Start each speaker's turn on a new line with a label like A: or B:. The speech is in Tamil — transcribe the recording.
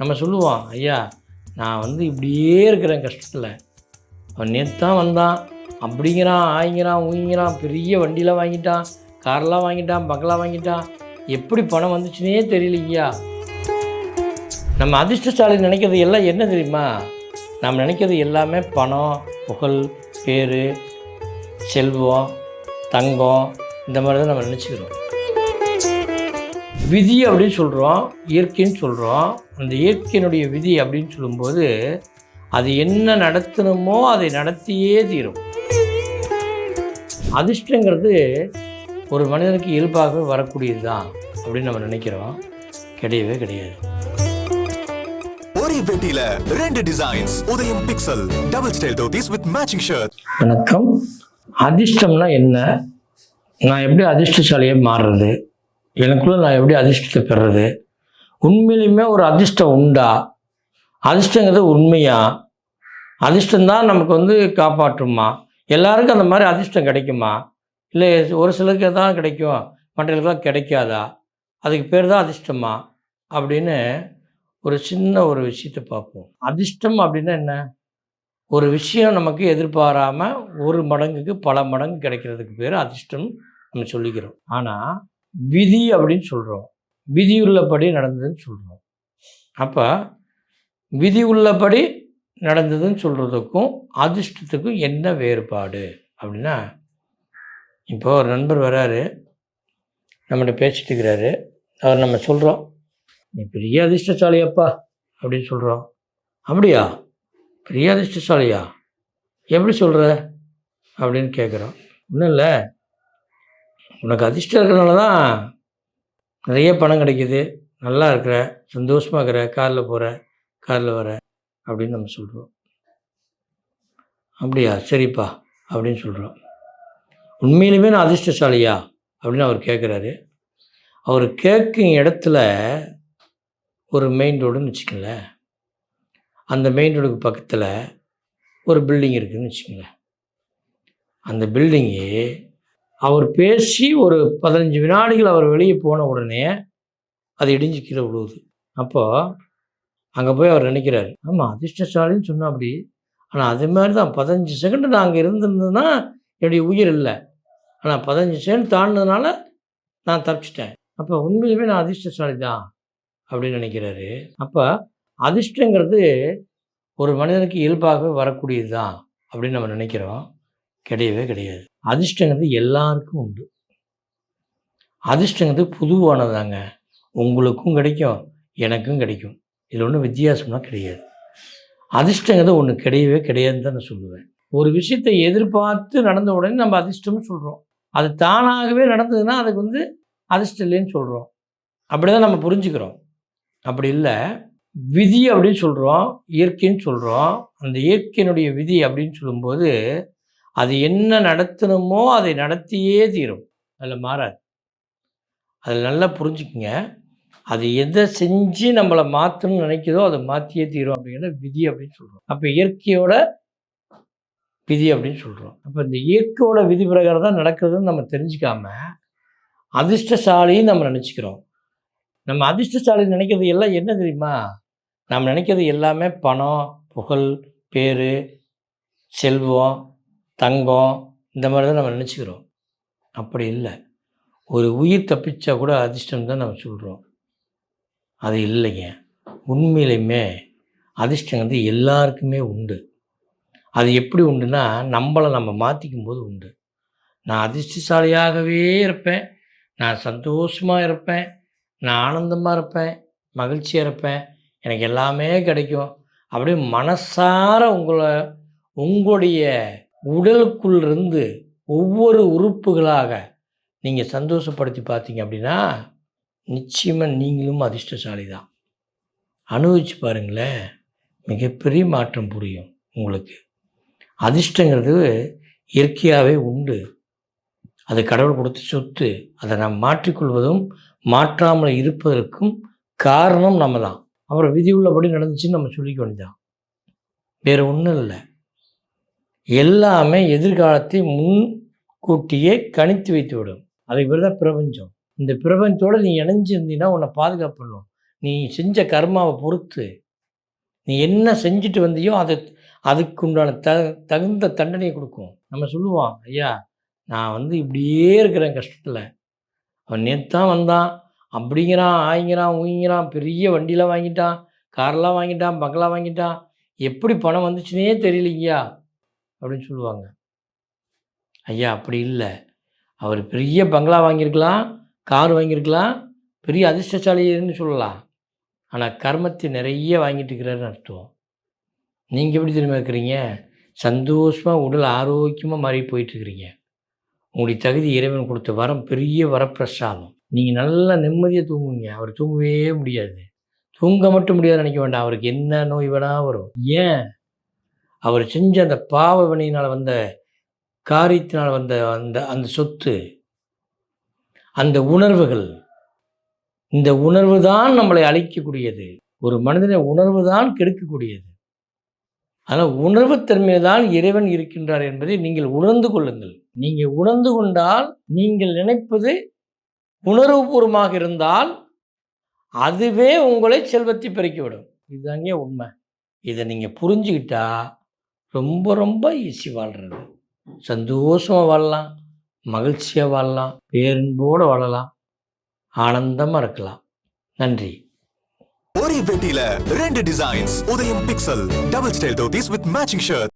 A: நம்ம சொல்லுவோம் ஐயா நான் வந்து இப்படியே இருக்கிறேன் கஷ்டத்தில். அவன் நேற்று தான் வந்தான். அப்படிங்கிறான் ஆயிங்கிறான் ஊங்கிறான் பெரிய வண்டிலாம் வாங்கிட்டான் கார்லாம் வாங்கிட்டான் பங்களா வாங்கிட்டான். எப்படி பணம் வந்துச்சுன்னே தெரியலைங்கய்யா. நம்ம அதிர்ஷ்டசாலி நினைக்கிறது எல்லாம் என்ன தெரியுமா? நாம் நினைக்கிறது எல்லாமே பணம் புகழ் பேர் செல்வம் தங்கம் இந்த மாதிரி தான் நம்ம நினச்சிக்கிறோம். விதி அப்படின்னு சொல்கிறோம் இயற்கைன்னு சொல்கிறோம் அந்த இயற்கையினுடைய விதி அப்படின்னு சொல்லும்போது அது என்ன நடத்தணுமோ அதை நடத்தியே தீரும். அதிர்ஷ்டங்கிறது ஒரு மனிதனுக்கு இயல்பாகவே வரக்கூடியது தான் அப்படின்னு நம்ம நினைக்கிறோம். கிடையவே கிடையாது.
B: ஒரே பெட்டியில ரெண்டு designs Udhayam pixel double style dhotis with matching shirt
A: வணக்கம். அதிர்ஷ்டம்னா என்ன? நான் எப்படி அதிர்ஷ்டசாலியாக மாறுறது? எனக்குள்ளே நான் எப்படி அதிர்ஷ்டத்தை பெறுறது? உண்மையிலுமே ஒரு அதிர்ஷ்டம் உண்டா? அதிர்ஷ்டங்கிறது உண்மையா? அதிர்ஷ்டந்தான் நமக்கு வந்து காப்பாற்றுமா? எல்லாருக்கும் அந்த மாதிரி அதிர்ஷ்டம் கிடைக்குமா? இல்லை ஒரு சிலருக்கு தான் கிடைக்கும் மற்றவர்களுக்கெல்லாம் கிடைக்காதா? அதுக்கு பேர் தான் அதிர்ஷ்டமா? அப்படின்னு ஒரு சின்ன ஒரு விஷயத்தை பார்ப்போம். அதிர்ஷ்டம் அப்படின்னா என்ன? ஒரு விஷயம் நமக்கு எதிர்பாராமல் ஒரு மடங்குக்கு பல மடங்கு கிடைக்கிறதுக்கு பேர் அதிர்ஷ்டம் நம்ம சொல்லிக்கிறோம். ஆனால் விதி அப்படின்னு சொல்கிறோம் விதி உள்ளபடி நடந்ததுன்னு சொல்கிறோம் அப்போ விதி உள்ளபடி நடந்ததுன்னு சொல்கிறதுக்கும் அதிர்ஷ்டத்துக்கும் என்ன வேறுபாடு? அப்படின்னா இப்போ ஒரு நண்பர் வராரு. நம்மகிட்ட பேசிட்டு இருக்கிறாரு. அவர் நம்ம சொல்கிறோம் நீ பெரிய அதிர்ஷ்டசாலியப்பா அப்படின்னு சொல்கிறோம் அப்படியா? பெரிய அதிர்ஷ்டசாலியா? எப்படி சொல்கிற அப்படின்னு கேட்குறோம் ஒன்றும் இல்லை. உனக்கு அதிர்ஷ்டம் இருக்கிறனால தான் நிறைய பணம் கிடைக்குது. நல்லா இருக்கிற சந்தோஷமாக இருக்கிற காரில் போகிற காரில் வர அப்படின்னு நம்ம சொல்கிறோம் அப்படியா? சரிப்பா அப்படின்னு சொல்கிறோம் உண்மையிலுமே நான் அதிர்ஷ்டசாலியா? அப்படின்னு அவர் கேட்குறாரு அவர் கேட்கும் இடத்துல ஒரு மெயின் ரோடுன்னு வச்சுக்கங்களேன். அந்த மெயின் ரோடுக்கு பக்கத்தில் ஒரு பில்டிங் இருக்குதுன்னு வச்சுக்கோங்களேன். அந்த பில்டிங்கு அவர் பேசி ஒரு பதினஞ்சு வினாடிகள் அவர் வெளியே போன உடனே அது இடிஞ்சு கீழே விழுவுது. அப்போது அங்கே போய் அவர் நினைக்கிறாரு ஆமாம் அதிர்ஷ்டசாலின்னு சொன்னா அப்படி ஆனால் அது மாதிரி தான் பதினஞ்சு செகண்டு நான் அங்கே இருந்திருந்ததுன்னா என்னுடைய உயிர் இல்லை. ஆனால் பதினஞ்சு செகண்ட் தாண்டினதுனால நான் தப்பிச்சிட்டேன். அப்போ உண்மையிலுமே நான் அதிர்ஷ்டசாலி தான் அப்படின்னு நினைக்கிறாரு. அப்போ அதிர்ஷ்டங்கிறது ஒரு மனிதனுக்கு இயல்பாகவே வரக்கூடியது தான் அப்படின்னு நம்ம நினைக்கிறோம். கிடையவே கிடையாது. அதிர்ஷ்டங்கிறது எல்லாருக்கும் உண்டு. அதிர்ஷ்டங்கிறது பொதுவானதாங்க. உங்களுக்கும் கிடைக்கும் எனக்கும் கிடைக்கும். இதில் ஒன்றும் வித்தியாசம்லாம் கிடையாது. அதிர்ஷ்டங்கிறது ஒன்று கிடையவே கிடையாதுன்னு தான் நான் சொல்லுவேன். ஒரு விஷயத்தை எதிர்பார்த்து நடந்த உடனே நம்ம அதிர்ஷ்டம்னு சொல்கிறோம் அது தானாகவே நடந்ததுன்னா அதுக்கு வந்து அதிர்ஷ்டம் இல்லைன்னு சொல்கிறோம் அப்படி தான் நம்ம புரிஞ்சுக்கிறோம். அப்படி இல்லை விதி அப்படின்னு சொல்கிறோம் இயற்கைன்னு சொல்கிறோம் அந்த இயற்கையினுடைய விதி அப்படின்னு சொல்லும்போது அது என்ன நடத்தணுமோ அதை நடத்தியே தீரும். அதில் மாறாது. அதில் நல்லா புரிஞ்சுக்குங்க. அது எதை செஞ்சு நம்மளை மாற்றணும்னு நினைக்குதோ அதை மாற்றியே தீரும் அப்படிங்கிறத விதி அப்படின்னு சொல்கிறோம் அப்போ இயற்கையோட விதி அப்படின்னு சொல்கிறோம் அப்போ இந்த இயற்கையோட விதி பிரகாரம் தான் நடக்கிறதுன்னு நம்ம தெரிஞ்சுக்காம அதிர்ஷ்டசாலின்னு நம்ம நினச்சிக்கிறோம். நம்ம அதிர்ஷ்டசாலி நினைக்கிறது எல்லாம் என்ன தெரியுமா? நாம் நினைக்கிறது எல்லாமே பணம் புகழ் பேர் செல்வம் தங்கம் இந்த மாதிரி தான் நம்ம நினச்சிக்கிறோம். அப்படி இல்லை. ஒரு உயிர் தப்பிச்சா கூட அதிர்ஷ்டம் தான் நம்ம சொல்கிறோம் அது இல்லைங்க. உண்மையிலையுமே அதிர்ஷ்டம் வந்து எல்லாருக்குமே உண்டு. அது எப்படி உண்டுன்னா நம்மளை நம்ம மாற்றிக்கும் போது உண்டு. நான் அதிர்ஷ்டசாலியாகவே இருப்பேன். நான் சந்தோஷமாக இருப்பேன். நான் ஆனந்தமாக இருப்பேன். மகிழ்ச்சியாக இருப்பேன். எனக்கு எல்லாமே கிடைக்கும். அப்படியே மனசார உங்களை உங்களுடைய உடலுக்குள்ளிருந்து ஒவ்வொரு உறுப்புகளாக நீங்கள் சந்தோஷப்படுத்தி பார்த்தீங்க அப்படின்னா நிச்சயமாக நீங்களும் அதிர்ஷ்டசாலி தான் அனுபவிச்சு பாருங்களேன் மிகப்பெரிய மாற்றம் புரியும் உங்களுக்கு. அதிர்ஷ்டங்கிறது இயற்கையாகவே உண்டு. அது கடவுள் கொடுத்து சொத்து. அதை நாம் மாற்றிக்கொள்வதும் மாற்றாமல் இருப்பதற்கும் காரணம் நம்ம தான் அப்புறம் விதி உள்ளபடி நடந்துச்சுன்னு நம்ம சொல்லிக்க வேண்டியதான் வேறு ஒன்றும் இல்லை. எல்லாமே எதிர்காலத்தை முன்கூட்டியே கணித்து வைத்து விடும் அதை பேர் தான் பிரபஞ்சம். இந்த பிரபஞ்சத்தோட நீ இணைஞ்சிருந்தீங்கன்னா உன்னை பாதுகாப்பு நீ செஞ்ச கர்மாவை பொறுத்து. நீ என்ன செஞ்சுட்டு வந்தியோ அதை அதுக்குண்டான த தகுந்த தண்டனையை கொடுக்கும். நம்ம சொல்லுவோம் ஐயா நான் வந்து இப்படியே இருக்கிறேன் கஷ்டத்தில். அவன் நேற்று தான் வந்தான். அப்படிங்கிறான் ஆயிங்கிறான் ஊங்கிறான் பெரிய வண்டியெலாம் வாங்கிட்டான் கார்லாம் வாங்கிட்டான் பங்களா வாங்கிட்டான். எப்படி பணம் வந்துச்சுன்னே தெரியலைங்கய்யா. அப்படின்னு சொல்லுவாங்க. ஐயா அப்படி இல்லை. அவர் பெரிய பங்களா வாங்கியிருக்கலாம் கார் வாங்கியிருக்கலாம் பெரிய அதிர்ஷ்டசாலின்னு சொல்லலாம். ஆனால் கர்மத்தை நிறைய வாங்கிட்டு இருக்கிறாருன்னு அர்த்தம். நீங்கள் எப்படி தெரியுமா இருக்கிறீங்க? சந்தோஷமாக உடல் ஆரோக்கியமாக மாறி போயிட்டுருக்கிறீங்க. உங்களுடைய தகுதி இறைவன் கொடுத்த வரம் பெரிய வரப்பிரசாதம். நீங்கள் நல்லா நிம்மதியாக தூங்குவீங்க அவர் தூங்கவே முடியாது. தூங்க மட்டும் முடியாது நினைக்க வேண்டாம். அவருக்கு என்ன நோய் வேணா வரும். ஏன்? அவர் செஞ்ச அந்த பாவ வினையினால் வந்த காரியத்தினால் வந்த அந்த அந்த சொத்து அந்த உணர்வுகள் இந்த உணர்வு தான் நம்மளை அழிக்கக்கூடியது. ஒரு மனிதனை உணர்வு தான் கெடுக்கக்கூடியது. ஆனால் உணர்வுத்தன்மை தான் இறைவன் இருக்கின்றார் என்பதை நீங்கள் உணர்ந்து கொள்ளுங்கள். நீங்கள் உணர்ந்து கொண்டால் நீங்கள் நினைப்பது உணர்வுபூர்வமாக இருந்தால் அதுவே உங்களை செல்வத்தை பெருக்கிவிடும். இதுதாங்க உண்மை. இதை நீங்கள் புரிஞ்சுக்கிட்டா ரொம்ப ரொம்ப ஈஸி வாழ்கிறது சந்தோஷமாக வாழலாம் மகிழ்ச்சியாக வாழலாம் பேரன்போடு வாழலாம் ஆனந்தமாக இருக்கலாம். நன்றி.
B: ஒரே பெட்டியில ரெண்டு designs Udhayam pixel double style dhotis with matching shirt